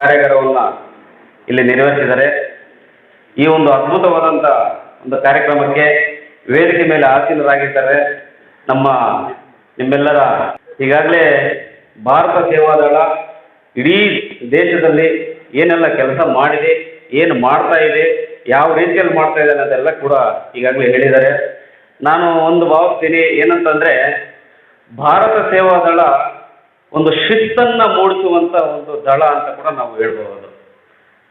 ಕಾರ್ಯಾಗಾರವನ್ನು ಇಲ್ಲಿ ನೆರವೇರಿಸಿದ್ದಾರೆ. ಈ ಒಂದು ಅದ್ಭುತವಾದಂಥ ಒಂದು ಕಾರ್ಯಕ್ರಮಕ್ಕೆ ವೇದಿಕೆ ಮೇಲೆ ಆಸೀನರಾಗಿದ್ದಾರೆ ನಮ್ಮ ನಿಮ್ಮೆಲ್ಲರ ಈಗಾಗಲೇ ಭಾರತ ಸೇವಾದಳ ಇಡೀ ದೇಶದಲ್ಲಿ ಏನೆಲ್ಲ ಕೆಲಸ ಮಾಡಿದೆ, ಏನು ಮಾಡ್ತಾ ಇದೆ, ಯಾವ ರೀತಿಯಲ್ಲಿ ಮಾಡ್ತಾ ಇದೆ ಅನ್ನೋದೆಲ್ಲ ಕೂಡ ಈಗಾಗಲೇ ಹೇಳಿದ್ದಾರೆ. ನಾನು ಒಂದು ಭಾವಿಸ್ತೀನಿ ಏನಂತಂದರೆ, ಭಾರತ ಸೇವಾದಳ ಒಂದು ಶಿಸ್ತನ್ನು ಮೂಡಿಸುವಂಥ ಒಂದು ದಳ ಅಂತ ಕೂಡ ನಾವು ಹೇಳ್ಬೋದು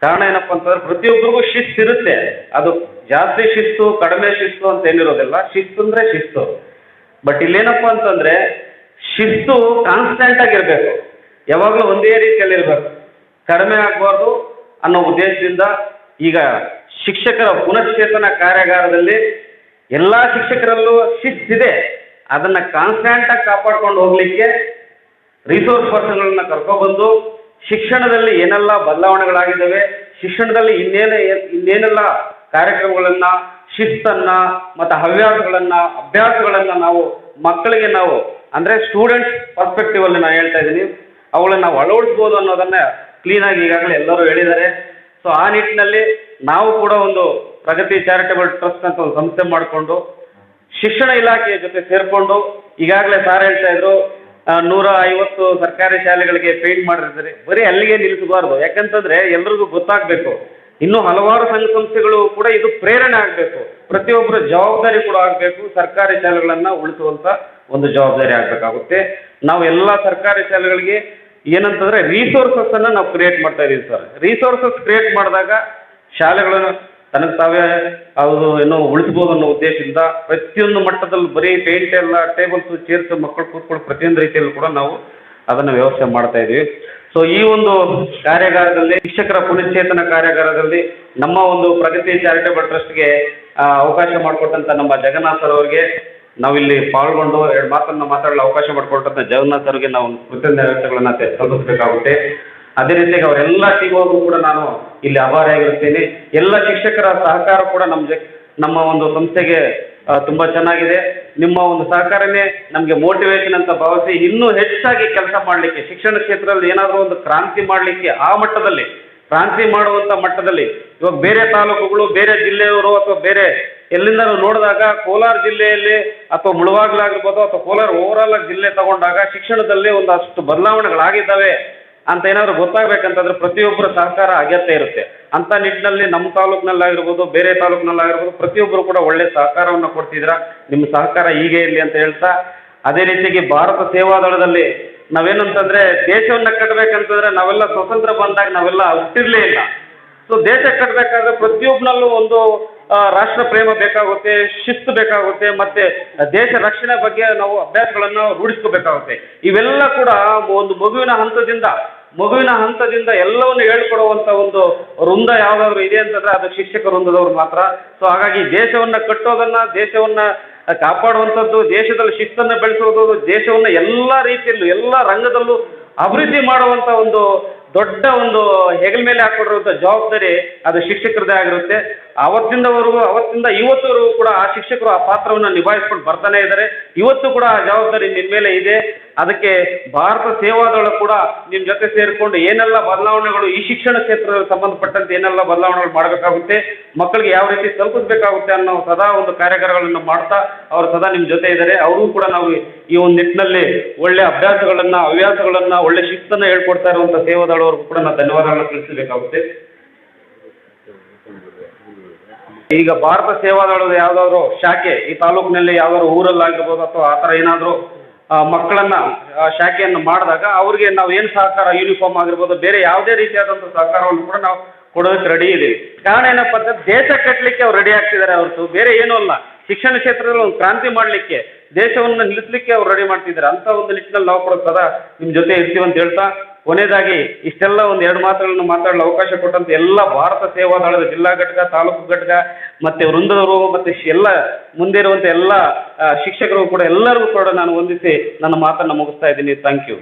ಕಾರಣ ಏನಪ್ಪ ಅಂತಂದ್ರೆ ಪ್ರತಿಯೊಬ್ಬರಿಗೂ ಶಿಸ್ತು ಇರುತ್ತೆ. ಅದು ಜಾಸ್ತಿ ಶಿಸ್ತು, ಕಡಿಮೆ ಶಿಸ್ತು ಅಂತ ಏನಿರೋದಿಲ್ಲ. ಶಿಸ್ತು ಅಂದರೆ ಶಿಸ್ತು. ಬಟ್ ಇಲ್ಲೇನಪ್ಪ ಅಂತಂದರೆ ಶಿಸ್ತು ಕಾನ್ಸ್ಟೆಂಟ್ ಆಗಿರಬೇಕು. ಯಾವಾಗಲೂ ಒಂದೇ ರೀತಿಯಲ್ಲಿ ಇರಬೇಕು. ಕಡಿಮೆ ಆಗಬಾರ್ದು ಅನ್ನೋ ಉದ್ದೇಶದಿಂದ ಈಗ ಶಿಕ್ಷಕರ ಪುನಶ್ಚೇತನ ಕಾರ್ಯಾಗಾರದಲ್ಲಿ ಎಲ್ಲ ಶಿಕ್ಷಕರಲ್ಲೂ ಶಿಸ್ತಿದೆ. ಅದನ್ನು ಕಾನ್ಸ್ಟೆಂಟಾಗಿ ಕಾಪಾಡ್ಕೊಂಡು ಹೋಗಲಿಕ್ಕೆ ರಿಸೋರ್ಸ್ ಪರ್ಸನ್ಗಳನ್ನ ಕರ್ಕೊಬಂದು ಶಿಕ್ಷಣದಲ್ಲಿ ಏನೆಲ್ಲ ಬದಲಾವಣೆಗಳಾಗಿದ್ದಾವೆ, ಶಿಕ್ಷಣದಲ್ಲಿ ಇನ್ನೇನು ಇನ್ನೇನೆಲ್ಲ ಕಾರ್ಯಕ್ರಮಗಳನ್ನು, ಶಿಸ್ತನ್ನು ಮತ್ತು ಹವ್ಯಾಸಗಳನ್ನು, ಅಭ್ಯಾಸಗಳನ್ನು ನಾವು ಮಕ್ಕಳಿಗೆ ನಾವು, ಅಂದರೆ ಸ್ಟೂಡೆಂಟ್ಸ್ ಪರ್ಸ್ಪೆಕ್ಟಿವಲ್ಲಿ ನಾನು ಹೇಳ್ತಾ ಇದ್ದೀನಿ. ಅವುಗಳನ್ನ ನಾವು ಅಳವಡಿಸ್ಬೋದು ಅನ್ನೋದನ್ನು ಕ್ಲೀನಾಗಿ ಈಗಾಗಲೇ ಎಲ್ಲರೂ ಹೇಳಿದ್ದಾರೆ. ಸೊ ಆ ನಿಟ್ಟಿನಲ್ಲಿ ನಾವು ಕೂಡ ಒಂದು ಪ್ರಗತಿ ಚಾರಿಟಬಲ್ ಟ್ರಸ್ಟ್ ಅಂತ ಒಂದು ಸಂಸ್ಥೆ ಮಾಡಿಕೊಂಡು ಶಿಕ್ಷಣ ಇಲಾಖೆಯ ಜೊತೆ ಸೇರಿಕೊಂಡು ಈಗಾಗಲೇ ಸಾರ್ ಹೇಳ್ತಾ ಇದ್ರು ನೂರ ಐವತ್ತು ಸರ್ಕಾರಿ ಶಾಲೆಗಳಿಗೆ ಪೇಂಟ್ ಮಾಡಿರ್ತಾರೆ. ಬರೀ ಅಲ್ಲಿಗೆ ನಿಲ್ಲಿಸಬಾರ್ದು. ಯಾಕಂತಂದ್ರೆ ಎಲ್ರಿಗೂ ಗೊತ್ತಾಗಬೇಕು. ಇನ್ನೂ ಹಲವಾರು ಸಂಘ ಸಂಸ್ಥೆಗಳು ಕೂಡ ಇದು ಪ್ರೇರಣೆ ಆಗಬೇಕು. ಪ್ರತಿಯೊಬ್ಬರ ಜವಾಬ್ದಾರಿ ಕೂಡ ಆಗಬೇಕು. ಸರ್ಕಾರಿ ಶಾಲೆಗಳನ್ನು ಉಳಿಸುವಂಥ ಒಂದು ಜವಾಬ್ದಾರಿ ಆಗಬೇಕಾಗುತ್ತೆ. ನಾವು ಎಲ್ಲ ಸರ್ಕಾರಿ ಶಾಲೆಗಳಿಗೆ ಏನಂತಂದ್ರೆ ರಿಸೋರ್ಸಸ್ ಅನ್ನ ನಾವು ಕ್ರಿಯೇಟ್ ಮಾಡ್ತಾ ಇದೀವಿ ಸರ್. ರಿಸೋರ್ಸಸ್ ಕ್ರಿಯೇಟ್ ಮಾಡಿದಾಗ ಶಾಲೆಗಳನ್ನು ತನಗೆ ತಾವೇ ಅದು ಏನೋ ಉಳಿಸ್ಬೋದು ಅನ್ನೋ ಉದ್ದೇಶದಿಂದ ಪ್ರತಿಯೊಂದು ಮಟ್ಟದಲ್ಲಿ ಬರೀ ಪೇಂಟ್ ಎಲ್ಲ ಟೇಬಲ್ಸ್ ಚೇರ್ಸ್ ಮಕ್ಕಳು ಕೂತ್ಕೊಳ್ಳೋ ಪ್ರತಿಯೊಂದು ರೀತಿಯಲ್ಲೂ ಕೂಡ ನಾವು ಅದನ್ನು ವ್ಯವಸ್ಥೆ ಮಾಡ್ತಾ ಇದೀವಿ. ಸೊ ಈ ಒಂದು ಕಾರ್ಯಾಗಾರದಲ್ಲಿ, ಶಿಕ್ಷಕರ ಪುನಶ್ಚೇತನ ಕಾರ್ಯಾಗಾರದಲ್ಲಿ ನಮ್ಮ ಒಂದು ಪ್ರಗತಿ ಚಾರಿಟೇಬಲ್ ಟ್ರಸ್ಟ್ಗೆ ಅವಕಾಶ ಮಾಡಿಕೊಟ್ಟಂತ ನಮ್ಮ ಜಗನ್ನಾಥ್ ಸರ್ ಅವರಿಗೆ ನಾವಿಲ್ಲಿ ಪಾಲ್ಗೊಂಡು ಎರಡು ಮಾತನ್ನು ಮಾತಾಡಲು ಅವಕಾಶ ಮಾಡಿಕೊಟ್ಟಂತ ಜಗನ್ನಾಥ್ ಸರ್ಗೆ ನಾವು ಕೃತಜ್ಞತೆಗಳನ್ನು ಸಲ್ಲಿಸಬೇಕಾಗುತ್ತೆ. ಅದೇ ರೀತಿಯಾಗಿ ಅವರೆಲ್ಲ ಟೀಮವ್ರಿಗೂ ಕೂಡ ನಾನು ಇಲ್ಲಿ ಆಭಾರಿಯಾಗಿರುತ್ತೇನೆ ಎಲ್ಲ ಶಿಕ್ಷಕರ ಸಹಕಾರ ಕೂಡ ನಮ್ಮ ನಮ್ಮ ಒಂದು ಸಂಸ್ಥೆಗೆ ತುಂಬಾ ಚೆನ್ನಾಗಿದೆ. ನಿಮ್ಮ ಒಂದು ಸಹಕಾರನೇ ನಮಗೆ ಮೋಟಿವೇಶನ್ ಅಂತ ಭಾವಿಸಿ ಇನ್ನೂ ಹೆಚ್ಚಾಗಿ ಕೆಲಸ ಮಾಡಲಿಕ್ಕೆ, ಶಿಕ್ಷಣ ಕ್ಷೇತ್ರದಲ್ಲಿ ಏನಾದರೂ ಒಂದು ಕ್ರಾಂತಿ ಮಾಡಲಿಕ್ಕೆ ಆ ಮಟ್ಟದಲ್ಲಿ, ಕ್ರಾಂತಿ ಮಾಡುವಂಥ ಮಟ್ಟದಲ್ಲಿ, ಇವಾಗ ಬೇರೆ ತಾಲೂಕುಗಳು, ಬೇರೆ ಜಿಲ್ಲೆಯವರು ಅಥವಾ ಬೇರೆ ಎಲ್ಲಿಂದಲೂ ನೋಡಿದಾಗ ಕೋಲಾರ ಜಿಲ್ಲೆಯಲ್ಲಿ ಅಥವಾ ಮುಳುವಾಗ್ಲಾಗಿರ್ಬೋದು ಅಥವಾ ಕೋಲಾರ ಓವರ್ ಆಗಿ ಜಿಲ್ಲೆ ತಗೊಂಡಾಗ ಶಿಕ್ಷಣದಲ್ಲಿ ಒಂದಷ್ಟು ಬದಲಾವಣೆಗಳಾಗಿದ್ದಾವೆ. ಅಂತ ಏನಾದರೂ ಗೊತ್ತಾಗ್ಬೇಕಂತಂದ್ರೆ ಪ್ರತಿಯೊಬ್ಬರ ಸಹಕಾರ ಅಗತ್ಯ ಇರುತ್ತೆ. ಅಂತ ನಿಟ್ಟಿನಲ್ಲಿ ನಮ್ಮ ತಾಲೂಕ್ನಲ್ಲಾಗಿರ್ಬೋದು, ಬೇರೆ ತಾಲೂಕ್ನಲ್ಲಾಗಿರ್ಬೋದು ಪ್ರತಿಯೊಬ್ಬರು ಕೂಡ ಒಳ್ಳೆ ಸಹಕಾರವನ್ನು ಕೊಡ್ತಿದ್ದೀರಾ ನಿಮ್ಮ ಸಹಕಾರ ಹೀಗೆ ಇರಲಿ ಅಂತ ಹೇಳ್ತಾ, ಅದೇ ರೀತಿಯಾಗಿ ಭಾರತ ಸೇವಾದಳದಲ್ಲಿ ನಾವೇನಂತಂದ್ರೆ ದೇಶವನ್ನ ಕಟ್ಟಬೇಕಂತಂದ್ರೆ ನಾವೆಲ್ಲ ಸ್ವತಂತ್ರ ಬಂದಾಗ ನಾವೆಲ್ಲ ಹುಟ್ಟಿರ್ಲೇ ಇಲ್ಲ. ಸೊ ದೇಶ ಕಟ್ಟಬೇಕಾದ್ರೆ ಪ್ರತಿಯೊಬ್ಬನಲ್ಲೂ ಒಂದು ರಾಷ್ಟ್ರ ಪ್ರೇಮ ಬೇಕಾಗುತ್ತೆ, ಶಿಸ್ತು ಬೇಕಾಗುತ್ತೆ, ಮತ್ತೆ ದೇಶ ರಕ್ಷಣೆ ಬಗ್ಗೆ ನಾವು ಅಭ್ಯಾಸಗಳನ್ನು ರೂಢಿಸ್ಕೋಬೇಕಾಗುತ್ತೆ. ಇವೆಲ್ಲ ಕೂಡ ಒಂದು ಮಗುವಿನ ಹಂತದಿಂದ ಮಗುವಿನ ಹಂತದಿಂದ ಎಲ್ಲವನ್ನು ಹೇಳ್ಕೊಡುವಂತ ಒಂದು ವೃಂದ ಯಾವ್ದಾದ್ರು ಇದೆ ಅಂತಂದ್ರೆ ಅದು ಶಿಕ್ಷಕ ವೃಂದದವ್ರು ಮಾತ್ರ. ಸೊ ಹಾಗಾಗಿ ದೇಶವನ್ನ ಕಟ್ಟೋದನ್ನ, ದೇಶವನ್ನ ಕಾಪಾಡುವಂಥದ್ದು, ದೇಶದಲ್ಲಿ ಶಿಸ್ತನ್ನ ಬೆಳೆಸೋದು, ದೇಶವನ್ನ ಎಲ್ಲ ರೀತಿಯಲ್ಲೂ, ಎಲ್ಲ ರಂಗದಲ್ಲೂ ಅಭಿವೃದ್ಧಿ ಮಾಡುವಂತ ಒಂದು ದೊಡ್ಡ ಒಂದು ಹೆಗಲ ಮೇಲೆ ಹಾಕ್ಕೊಂಡಿರುವಂಥ ಜವಾಬ್ದಾರಿ ಅದು ಶಿಕ್ಷಕರದೇ ಆಗಿರುತ್ತೆ. ಅವತ್ತಿಂದವರೆಗೂ, ಅವತ್ತಿಂದ ಇವತ್ತವರೆಗೂ ಕೂಡ ಆ ಶಿಕ್ಷಕರು ಆ ಪಾತ್ರವನ್ನು ನಿಭಾಯಿಸ್ಕೊಂಡು ಬರ್ತಾನೆ ಇದ್ದಾರೆ. ಇವತ್ತು ಕೂಡ ಆ ಜವಾಬ್ದಾರಿ ನಿಮ್ಮ ಮೇಲೆ ಇದೆ. ಅದಕ್ಕೆ ಭಾರತ ಸೇವಾದಳ ಕೂಡ ನಿಮ್ಮ ಜೊತೆ ಸೇರಿಕೊಂಡು ಏನೆಲ್ಲ ಬದಲಾವಣೆಗಳು ಈ ಶಿಕ್ಷಣ ಕ್ಷೇತ್ರದಲ್ಲಿ ಸಂಬಂಧಪಟ್ಟಂತೆ ಏನೆಲ್ಲ ಬದಲಾವಣೆಗಳು ಮಾಡಬೇಕಾಗುತ್ತೆ ಮಕ್ಕಳಿಗೆ ಯಾವ ರೀತಿ ತಲುಪಿಸಬೇಕಾಗುತ್ತೆ ಅನ್ನೋ ಸದಾ ಒಂದು ಕಾರ್ಯಾಗಾರಗಳನ್ನು ಮಾಡ್ತಾ ಅವರು ಸದಾ ನಿಮ್ಮ ಜೊತೆ ಇದ್ದಾರೆ. ಅವರು ಕೂಡ ನಾವು ಈ ಒಂದು ನಿಟ್ಟಿನಲ್ಲಿ ಒಳ್ಳೆ ಅಭ್ಯಾಸಗಳನ್ನು, ಹವ್ಯಾಸಗಳನ್ನು, ಒಳ್ಳೆ ಶಿಸ್ತನ್ನು ಹೇಳ್ಕೊಡ್ತಾ ಇರುವಂಥ ಸೇವಾದಳವರು ಕೂಡ ನಾವು ಧನ್ಯವಾದಗಳನ್ನು ತಿಳಿಸಬೇಕಾಗುತ್ತೆ. ಈಗ ಭಾರತ ಸೇವಾದಳದ ಯಾವ್ದಾದ್ರು ಶಾಖೆ ಈ ತಾಲೂಕಿನಲ್ಲಿ ಯಾವ್ದಾದ್ರು ಊರಲ್ಲಾಗಿರ್ಬೋದು ಅಥವಾ ಆ ಥರ ಏನಾದರೂ ಮಕ್ಕಳನ್ನ ಶಾಖೆಯನ್ನು ಮಾಡಿದಾಗ ಅವ್ರಿಗೆ ನಾವು ಏನು ಸಹಕಾರ ಯೂನಿಫಾರ್ಮ್ ಆಗಿರ್ಬೋದು, ಬೇರೆ ಯಾವುದೇ ರೀತಿಯಾದಂತಹ ಸಹಕಾರವನ್ನು ಕೂಡ ನಾವು ಕೊಡೋದಕ್ಕೆ ರೆಡಿ ಇದ್ದೀವಿ ಕಾರಣ ಏನಪ್ಪ ಅಂದ್ರೆ ದೇಶ ಕಟ್ಟಲಿಕ್ಕೆ ಅವ್ರು ರೆಡಿ ಆಗ್ತಿದ್ದಾರೆ ಹೊರತು. ಬೇರೆ ಏನೂ ಅಲ್ಲ. ಶಿಕ್ಷಣ ಕ್ಷೇತ್ರದಲ್ಲಿ ಒಂದು ಕ್ರಾಂತಿ ಮಾಡಲಿಕ್ಕೆ, ದೇಶವನ್ನು ನಿಲ್ಲಿಸಲಿಕ್ಕೆ ಅವ್ರು ರೆಡಿ ಮಾಡ್ತಿದ್ದಾರೆ ಅಂತ ಒಂದು ನಿಟ್ಟಿನಲ್ಲಿ ನಾವು ಕೂಡ ಸದಾ ನಿಮ್ಮ ಜೊತೆ ಇರ್ತೀವಿ ಅಂತ ಹೇಳ್ತಾ ಕೊನೆಯದಾಗಿ ಇಷ್ಟೆಲ್ಲ ಒಂದು ಎರಡು ಮಾತುಗಳನ್ನು ಮಾತಾಡಲು ಅವಕಾಶ ಕೊಟ್ಟಂತ ಎಲ್ಲ ಭಾರತ ಸೇವಾದಳದ ಜಿಲ್ಲಾ ಘಟಕ, ತಾಲೂಕು ಘಟಕ, ಮತ್ತೆ ವೃಂದದವರು, ಮತ್ತೆ ಎಲ್ಲ ಮುಂದೆ ಇರುವಂಥ ಎಲ್ಲ ಶಿಕ್ಷಕರು ಕೂಡ ಎಲ್ಲರಿಗೂ ಕೂಡ ನಾನು ವಂದಿಸಿ ನನ್ನ ಮಾತನ್ನು ಮುಗಿಸ್ತಾ ಇದ್ದೀನಿ. Thank you